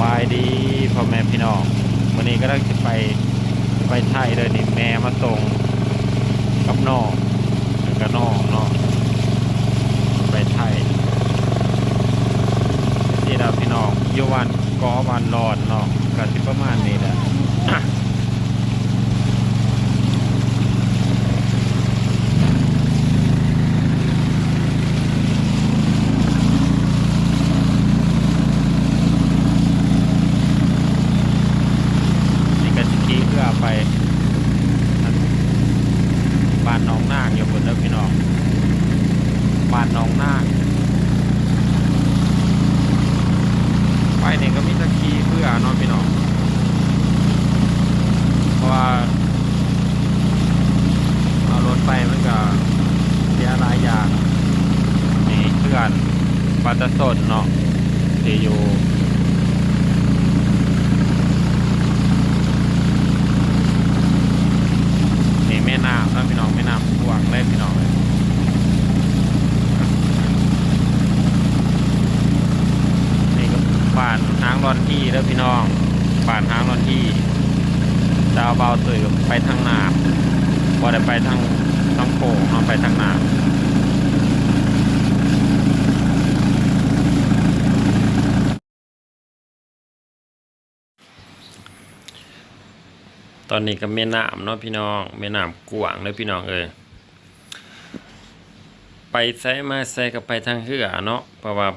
บายดีพ่อแม่พี่น้องวันนี้ก็ได้จะไปไปไทยเลยนี่แม่มาส่งกับน้องแล้วก็น้องเนาะไปไทยที่เราพี่น้องอยู่วันกอวันรอนเนาะก็สิประมาณนี้แหละ นี่ก็สิขี่เพื่อไปบ้านหน้องนาคอยู่บนเด้อพี่น้องบ้านหน้องนาคไป นี่ก็มีตะขี่เพื่อนาะพี่น้องเพราะว่าเอารถไปมันก็เสียหลายอย่างนี่เพื่อนปัตตสนเนาะที่อยู่นี่แม่น้ำนะพี่น้องแม่น้ำกวางเลยพี่น้องเลยนี่ก็บ้างรอนที่แล้วพี่น้องบ้านหางรอนที่ดาวเบาตื่ไปทางหน้ำบ่ได้ไปทางทางโขงเนาไปทางหน้ำตอนนี้ก็แม่น้ำเนาะพี่น้องแม่น้ำกวางเลยพี่น้องเอ้ยไปใส่มาใส่ก็ไปทางเหือเนาะเพราะว่า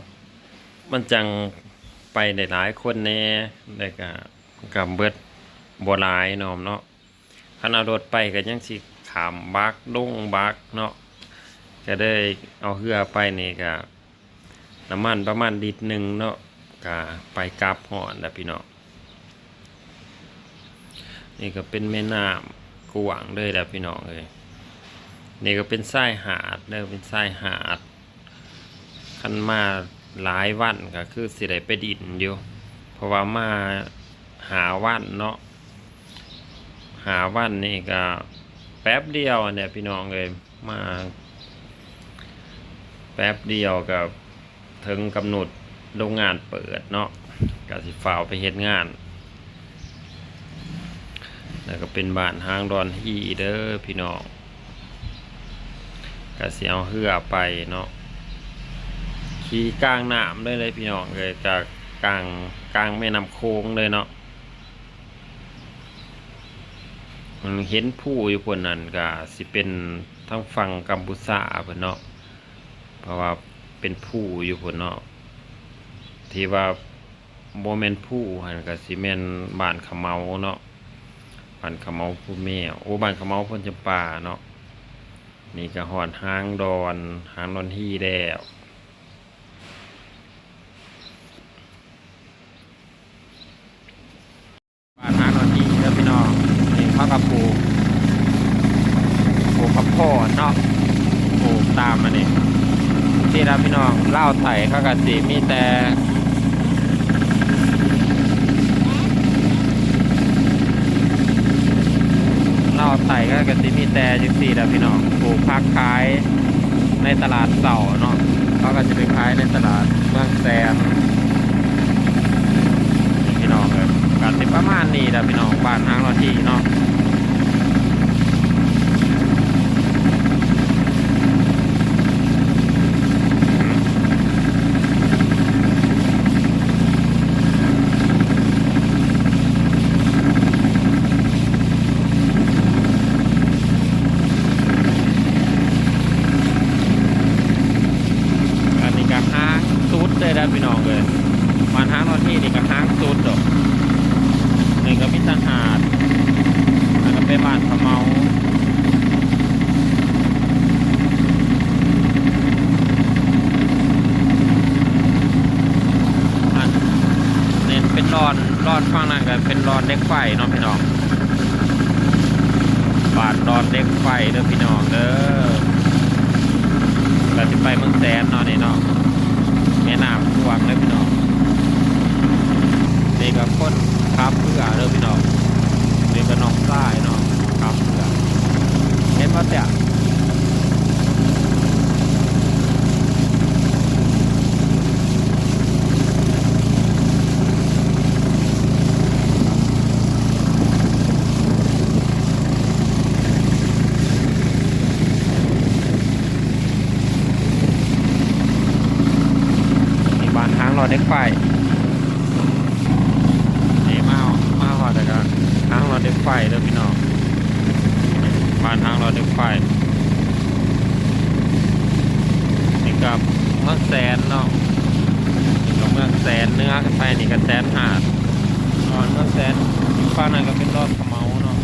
มันจัง ไปได้หลายคนแน่แล้ก็กับเบิดบ่หลายนาะเนาะคันเอารถไปก็ยังสิขามบักดงบักเนาะก็ได้เอาเหือไปนี่ก็น้ำมันประมาณลิตรหนึ่งเนาะก็ไปกลับห่อนแล้วพี่น้องนี่ก็เป็นแม่น้ำกวางเลยแหละพี่น้องเลยนี่ก็เป็นทรายหาดเด้อเป็นทรายหาดคันมา หลายวันก็คือสิได้ไปดินอยู่เพราะว่ามาหาวันเนาะหาวันนี่ก็แป๊บเดียวเนี่ยพี่น้องเลยมาแป๊บเดียวกับถึงกำหนดโรงงานเปิดเนาะก็สิฝ่าวไปเฮ็ดงาน แล้วก็เป็นบ้านห้างดอนฮีเด้อพี่น้องก็สิเอาเหือไปเนาะ ขี่กลางน้ำเลยเลยพี่น้องเลยจากกลางกลางแม่น้ำโค้งเลยเนาะมันเห็นผู้อยู่คนนั้นก็สิเป็นทั้งฝั่งกัมพูชาเพิ่นเนาะเพราะว่าเป็นผู้อยู่คนเนาะที่ว่าโมเมนผู้หันก็สิแม่นบ้านขะเมาเนาะบ้านขะเมาผู้แม่โอ้บ้านขะเมาพ้นจำปาเนาะนี่ก็หอดห้างดอนห้างดอนที่แล้วบ้านห้างดอนที่แล้วพี่น้องนี่เขากับปลูกปลูกข้าวโพดเนาะปลูกตามมานี่ที่เราพี่น้องเล่าไถ่เขากับสีมีแต่เราไต่ก็กระติมีแต่จังสี่แล้วพี่น้องปลูกพักขายในตลาดเสาเนาะเขาก็จะไปขายในตลาดเมืองแซมพี่น้องเลยการติประมาณนี้แหละพี่น้องบ้านทางเราที่เนาะอันนี้ก็ห้าง ซุดเลยนะพี่น้องเลยบ้านทางเราที่นี่ก็ห้างซุดดอกนี่ก็มีทหารแล้วก็ไปบ้านขะเมาอันเน้นเป็นรอนรอนฟังนั่นกันเป็นรอนเด็กไฟเนาะพี่น้องบาดรอนเด็กไฟเด้อพี่น้องเด้อเราจะไปเมืองแสนเนาะนี่เนาะ แม่น้ำกวางเลยพี่น้องนี่ก็คนขับเรือเลยพี่น้องนี่ก็น้องใต้เนาะขับเรือเห็นว่าแต่ บ เด็กไฟนี่มามาหอดแต่ก็ทางรถเด็กไฟเด้อพี่น้องบ้านทางรถเด็กไฟนี่กับเมืองแสนเนาะนี่ก็เมืองแสนเนื้อขึ้นไปนี่ก็แสนหาดนอนเมืองแสนฝั่งนั้นก็เป็นรอดขะเมาเนาะ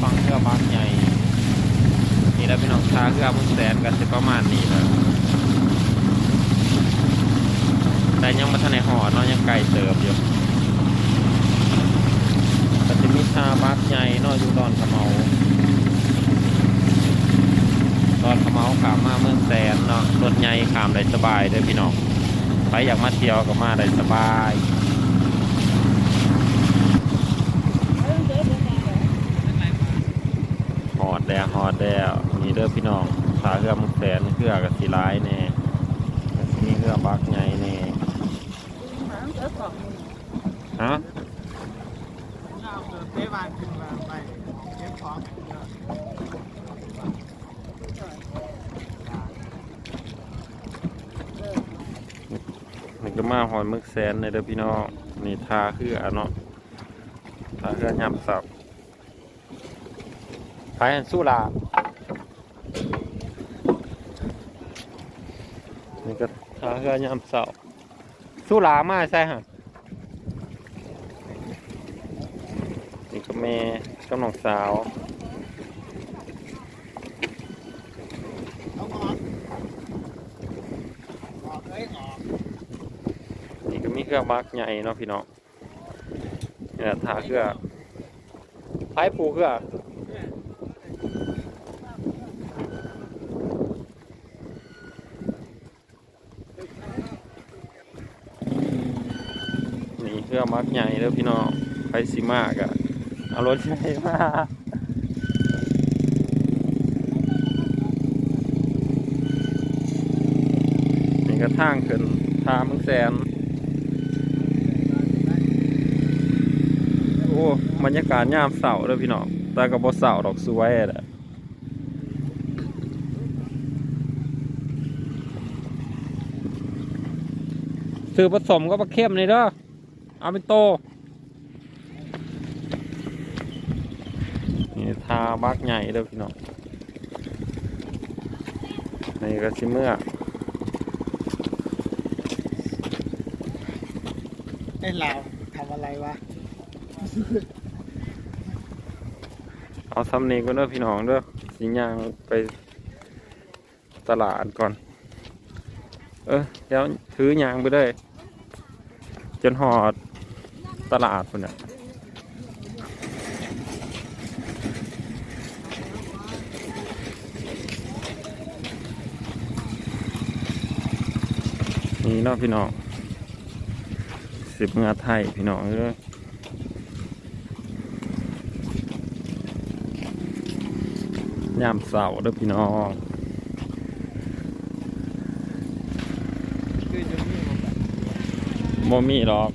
ฝั่งเทือบางใหญ่นี่แล้วพี่น้องชาคือเอาเมืองแสนกันสิประมาณนี้แหล้ว แต่ยังมาทันในหอเนาะยังไก่เติบอยู่แต่จะมีชาบักใหญ่เนาะอยู่ดอนขะเมาดอนขะเมาขามมาเมืองแสนเนาะรถใหญ่ขามได้สบายเด้อพี่น้องไปอยากมาเที่ยวก็มาได้สบายหอดแล้วหอดแล้วนี่เด้อพี่น้องสาเรือเมืองแสนเครือกับสีร้ายแน่ก็สิมีเครือบักใหญ่แน่ ฮะนี่ก็มาหอยมึกแสนในเด้อพี่น้องนี่ทาคืออะเนาะทาคือยำสับขายอันสู้ลานี่ก็ทาคือยำสับสู้ลามาใช่ฮะ นี่ก็แม่กับน้องสาวนี่ก็มีเครื่องบักใหญ่เนาะพี่น้องนี่แหละทาเครือไผ่ปูเครือนี่เครื่องมักใหญ่เด้อพี่น้องไปสิมากอะ เอารถใหญ่มานี่ก็ทางขึ้นทางมึงแสนโอ้บรรยากาศยามเสาร์เด้อพี่น้องแต่ก็บ่เสาร์ดอกสวยแหละซื้อผสมก็ปลาเข้มเลยเด้อเอาเป็นโต นี่ทา บักใหญ่เด้อพี่น้องนี่ก็สิเมื่อไอ้เราทำอะไรวะ เอาซ้ำนี้ก็เด้อพี่น้องเด้อสิย่างไปตลาดก่อน เออเดี๋ยวถือยางไปเลยจนหอดตลาดคนน่ะ นี่เนาะพี่น้องสิบเงาไทยพี่น้องเด้อยามเสาร์เด้อพี่น้องบบโมมีหรอก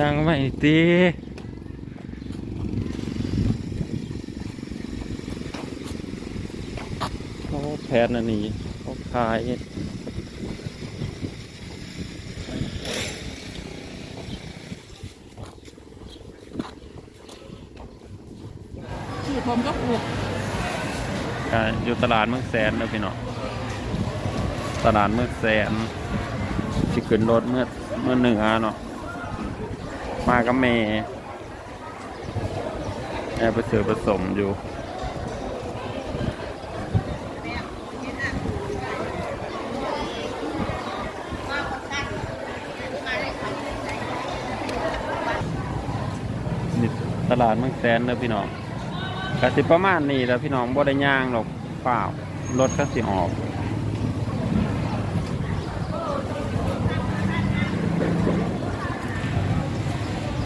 ยังไม่ตีโอ้แพทย์นั่นนี่เขาขายชื่อผมก็ปลูกอ่าอยู่ตลาดเมืองแสนนะพี่น้องตลาดเมืองแสนที่ขึ้นรถเมื่อเมื่อเหนือเนาะ มากับเมย์แอบไปเสือผสมอยู่นี่ตลาดเมืองแสนเด้อพี่น้องกสิประมาณนี้แล้วพี่น้องบ่ได้ย่างหรอกเปล่ารถก็สิออก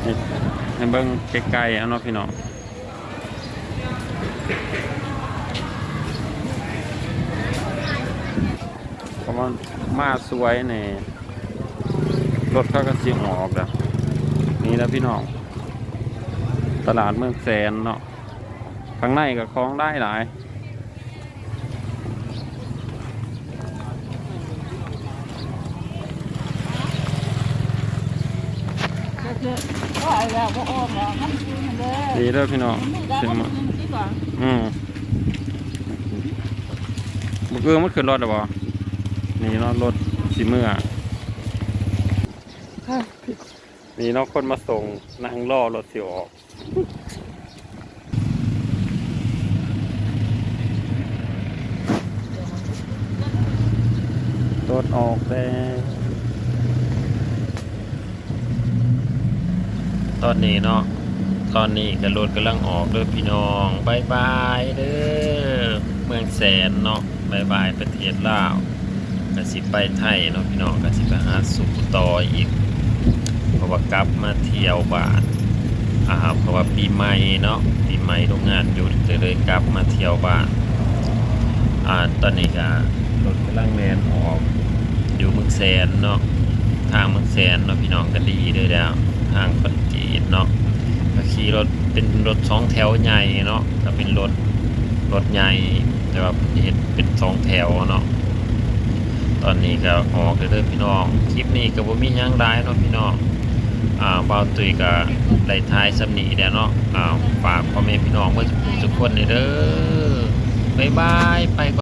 ให้เบิ้งใกล้ๆเอาเนาะพี่น้องเพราะว่ามาสวยในรถเขาก็สียงออกนะนี่นะพี่น้อง ตลาดเมืองแสนเนาะข้างในก็คล้องได้หลาย แล้วก็อ้อมแล้วมันคือมันเลยดีเด้อพี่น้องมันได้สิมันมาคือมันดีกว่าอืมบุกเกอร์มันขึ้นรถหรอบ่นี่เนาะรถสีเมื่อมีเน้องคนมาส่งนั่งรอรถสิออกรถออกแต่ ตอนนี้เนาะตอนนี้ก็รถกำลังออกเด้อพี่น้องบายบายเด้อเมืองแสนเนาะบายบายประเทศลาวกสิไปไทยเนาะพี่น้องกสิไปหาสุขต่ออีกเพราะว่ากลับมาเที่ยวบ้านอ่าเพราะว่าปีใหม่เนาะปีใหม่โรงงานหยุดก็เลยกลับมาเที่ยวบ้านอ่าตอนนี้ก็รถกำลังแลนออกอยู่เมืองแสนเนาะทางเมืองแสนเนาะพี่น้องก็ดีเด้อแล้วทางคอน กรีตเนาะก็ขี่รถเป็นรถสองแถวใหญ่เนาะก็เป็นรถรถใหญ่แต่ว่าเห็นเป็นสองแถวเนาะตอนนี้ก็ออกเด้อพี่น้องคลิปนี้ก็บ่มีหยังหลายเนาะพี่น้องอ่าบ่าวตุยก็ได้ทายสำนีแล้วเนาะอ่าฝากพ่อแม่พี่น้องเมื่อทุกคนเด้อบ๊ายบายไป